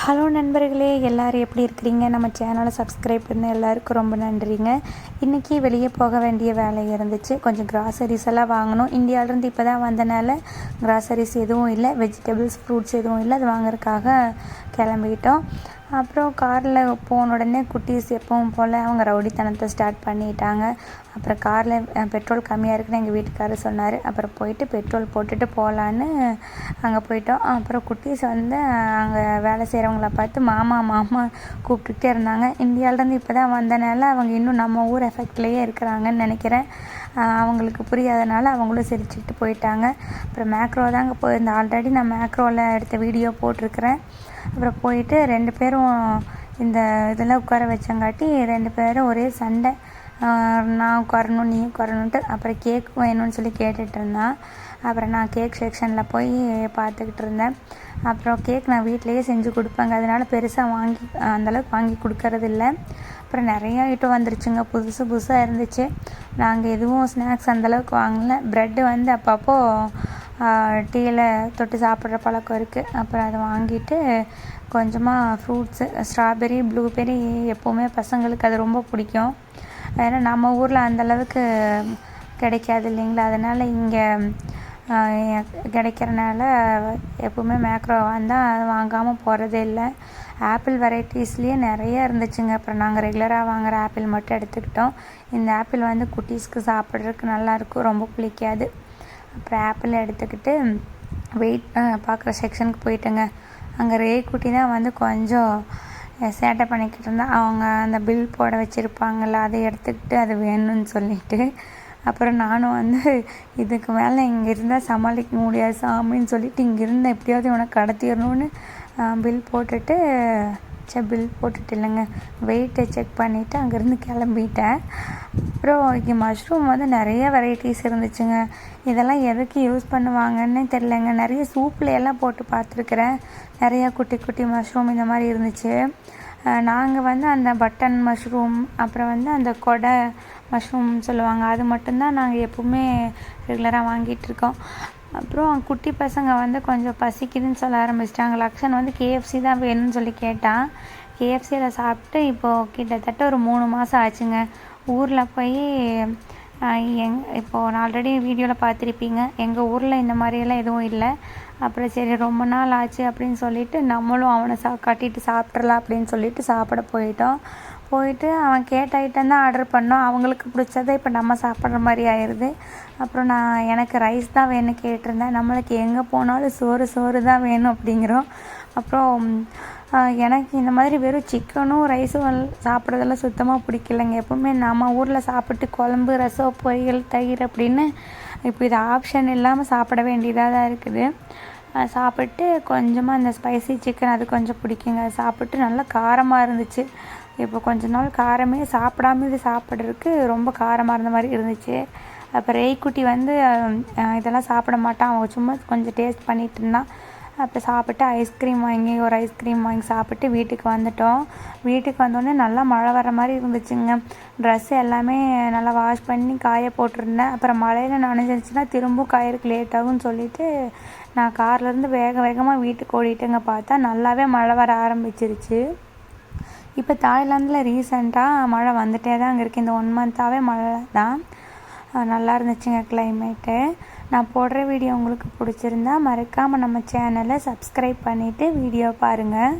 Hello நண்பர்களே எல்லோரும் எப்படி இருக்கிறீங்க? நம்ம சேனலை சப்ஸ்கிரைப் பண்ண எல்லாருக்கும் ரொம்ப நன்றிங்க. இன்றைக்கி வெளியே போக வேண்டிய வேலை இருந்துச்சு. கொஞ்சம் கிராசரிஸ் எல்லாம் வாங்கணும். இந்தியாவிலேருந்து இப்போ தான் வந்தனால கிராசரிஸ் எதுவும் இல்லை. வெஜிடபிள்ஸ் ஃப்ரூட்ஸ் எதுவும் இல்லை. அது வாங்குறதுக்காக கிளம்பிட்டோம். அப்புறம் காரில் போன உடனே குட்டீஸ் எப்பவும் போல் அவங்க ரவுடித்தனத்தை ஸ்டார்ட் பண்ணிட்டாங்க. அப்புறம் காரில் பெட்ரோல் கம்மியாக இருக்குன்னு எங்கள் வீட்டுக்காரர் சொன்னார். அப்புறம் போயிட்டு பெட்ரோல் போட்டுட்டு போகலான்னு அங்கே போயிட்டோம். அப்புறம் குட்டீஸ் வந்து அங்கே வேலை செய்கிறவங்கள பார்த்து மாமா மாமா கூப்பிட்டுட்டே இருந்தாங்க. இந்தியாவிலேருந்து இப்போ தான் வந்தனால அவங்க இன்னும் நம்ம ஊர் எஃபெக்ட்லேயே இருக்கிறாங்கன்னு நினைக்கிறேன். அவங்களுக்கு புரியாதனால அவங்களும் சிரிச்சுட்டு போயிட்டாங்க. அப்புறம் மேக்ரோ தாங்க போயிருந்தேன் ஆல்ரெடி நான் மேக்ரோவில் எடுத்த வீடியோ போட்டிருக்கிறேன். அப்புறம் போயிட்டு ரெண்டு பேரும் இந்த இதெல்லாம் உட்கார வச்சங்காட்டி ரெண்டு பேரும் ஒரே சண்டை. நான் உட்காரணும் நீ உட்காரணுன்ட்டு அப்புறம் கேக் வேணும்னு சொல்லி கேட்டுட்டு இருந்தான். அப்புறம் நான் கேக் செக்ஷனில் போய் பார்த்துக்கிட்டு இருந்தேன். அப்புறம் கேக் நான் வீட்லேயே செஞ்சு கொடுப்பேங்க. அதனால பெருசாக வாங்கி அந்தளவுக்கு வாங்கி கொடுக்கறது இல்லை அப்புறம் நிறையா ஐட்டம் வந்துருச்சுங்க. புதுசு புதுசாக இருந்துச்சு. நாங்கள் எதுவும் ஸ்நாக்ஸ் அந்தளவுக்கு வாங்கலை. ப்ரெட்டு வந்து அப்பப்போ டீயில் தொட்டு சாப்பிட்ற பழக்கம் இருக்குது அப்புறம் அதை வாங்கிட்டு கொஞ்சமாக ஃப்ரூட்ஸு ஸ்ட்ராபெரி ப்ளூபெரி எப்போவுமே பசங்களுக்கு அது ரொம்ப பிடிக்கும். ஏன்னா நம்ம ஊரில் அந்தளவுக்கு கிடைக்காது இல்லைங்களா? அதனால் இங்கே கிடைக்கிறனால எப்போவுமே மேக்ரோ வந்தால் வாங்காமல் போகிறதே இல்லை. ஆப்பிள் வெரைட்டிஸ்லேயே நிறைய இருந்துச்சுங்க. அப்புறம் நாங்கள் ரெகுலராக வாங்குகிற ஆப்பிள் மட்டும் எடுத்துக்கிட்டோம். இந்த ஆப்பிள் வந்து குட்டீஸ்க்கு சாப்பிட்றதுக்கு நல்லாயிருக்கும் ரொம்ப பிடிக்காது அப்புறம் ஆப்பிள் எடுத்துக்கிட்டு வெயிட் பார்க்குற செக்ஷனுக்கு போயிட்டேங்க. அங்கே ரே குட்டி தான் வந்து கொஞ்சம் சேட்டை பண்ணிக்கிட்டு இருந்தால் அவங்க அந்த பில் போட வச்சுருப்பாங்கள்ல அதை எடுத்துக்கிட்டு அது வேணும்னு சொல்லிட்டு. அப்புறம் நானும் வந்து இதுக்கு மேலே இங்கே இருந்தால் சமாளிக்க முடியாது சாமின்னு சொல்லிட்டு இங்கே இருந்தால் எப்படியாவது உனக்கு கடத்திடணும்னு பில் போட்டுட்டு சே பில் போட்டுட்டு இல்லைங்க. வெயிட்டை செக் பண்ணிவிட்டு அங்கேருந்து கிளம்பிட்டேன். அப்புறம் இங்கே மஷ்ரூம் வந்து நிறைய வெரைட்டிஸ் இருந்துச்சுங்க. இதெல்லாம் எதுக்கு யூஸ் பண்ணுவாங்கன்னு தெரிலங்க நிறைய சூப்பில் எல்லாம் போட்டு பார்த்துருக்குறேன். நிறையா குட்டி குட்டி மஷ்ரூம் இந்த மாதிரி இருந்துச்சு. நாங்கள் வந்து அந்த பட்டன் மஷ்ரூம் அப்புறம் வந்து அந்த கொடை மஷ்ரூம் சொல்லுவாங்க. அது மட்டும்தான் நாங்கள் எப்போவுமே ரெகுலராக வாங்கிட்டுருக்கோம் அப்புறம் குட்டி பசங்க வந்து கொஞ்சம் பசிக்குதுன்னு சொல்ல ஆரம்பிச்சிட்டாங்க. லக்ஷன் வந்து கேஎஃப்சி தான் வேணும்னு சொல்லி கேட்டான். கேஎஃப்சியில் சாப்பிட்டு இப்போது கிட்டத்தட்ட ஒரு மூணு மாதம் ஆச்சுங்க. ஊரில் போய் எங் இப்போது நான் ஆல்ரெடி வீடியோவில் பார்த்துருப்பீங்க. எங்கள் ஊரில் இந்த மாதிரியெல்லாம் எதுவும் இல்லை. அப்புறம் சரி ரொம்ப நாள் ஆச்சு அப்படின்னு சொல்லிட்டு நம்மளும் அவனை சா கட்டிட்டு சாப்பிட்றலாம் அப்படின்னு சொல்லிட்டு சாப்பிட போயிட்டோம். போயிட்டு அவன் கேட்ட ஐட்டம் தான் ஆர்டர் பண்ணோம். அவங்களுக்கு பிடிச்சதை இப்போ நம்ம சாப்பிட்ற மாதிரி ஆயிடுது அப்புறம் நான் எனக்கு ரைஸ் தான் வேணும் கேட்டிருந்தேன். நம்மளுக்கு எங்கே போனாலும் சோறு சோறு தான் வேணும் அப்படிங்கிறோம். அப்புறம் எனக்கு இந்த மாதிரி வெறும் சிக்கனும் ரைஸும் சாப்பிட்றதெல்லாம் சுத்தமாக பிடிக்கலைங்க. எப்பவுமே நம்ம ஊரில் சாப்பிட்டு குழம்பு ரசம் பொரியல் தயிர் அப்படின்னு இப்போ இது ஆப்ஷன் இல்லாமல் சாப்பிட வேண்டியதாக தான் இருக்குது. சாப்பிட்டு கொஞ்சமாக இந்த ஸ்பைசி சிக்கன் அது கொஞ்சம் பிடிக்குங்க. சாப்பிட்டு நல்லா காரமாக இருந்துச்சு. இப்போ கொஞ்ச நாள் காரமே சாப்பிடாம இது சாப்பிட்றதுக்கு ரொம்ப காரமாக இருந்த மாதிரி இருந்துச்சு. அப்போ ரேய்க்குட்டி வந்து இதெல்லாம் சாப்பிட மாட்டான். அவங்க சும்மா கொஞ்சம் டேஸ்ட் பண்ணிகிட்டு இருந்தான். அப்போ சாப்பிட்டு ஐஸ்கிரீம் வாங்கி ஒரு ஐஸ்கிரீம் வாங்கி சாப்பிட்டு வீட்டுக்கு வந்துட்டோம். வீட்டுக்கு வந்தோடனே நல்லா மழை வர மாதிரி இருந்துச்சுங்க. ட்ரெஸ் எல்லாமே நல்லா வாஷ் பண்ணி காய போட்டிருந்தேன். அப்புறம் மழையில் நனைஞ்சிருச்சுன்னா திரும்பவும் காயறதுக்கு லேட் ஆகும்னு சொல்லிட்டு நான் கார்லேருந்து வேக வேகமாக வீட்டுக்கு ஓடிட்டுங்க பார்த்தா நல்லாவே மழை வர ஆரம்பிச்சிருச்சு. இப்போ தாய்லாந்தில் ரீசெண்டாக மழை வந்துட்டே தான் அங்கே இருக்குது. இந்த ஒன் மந்த்தாகவே மழை தான். நல்லா இருந்துச்சுங்க கிளைமேட்டு நான் போடுற வீடியோ உங்களுக்கு பிடிச்சிருந்தா மறக்காமல் நம்ம சேனலை சப்ஸ்கிரைப் பண்ணிவிட்டு வீடியோ பாருங்கள்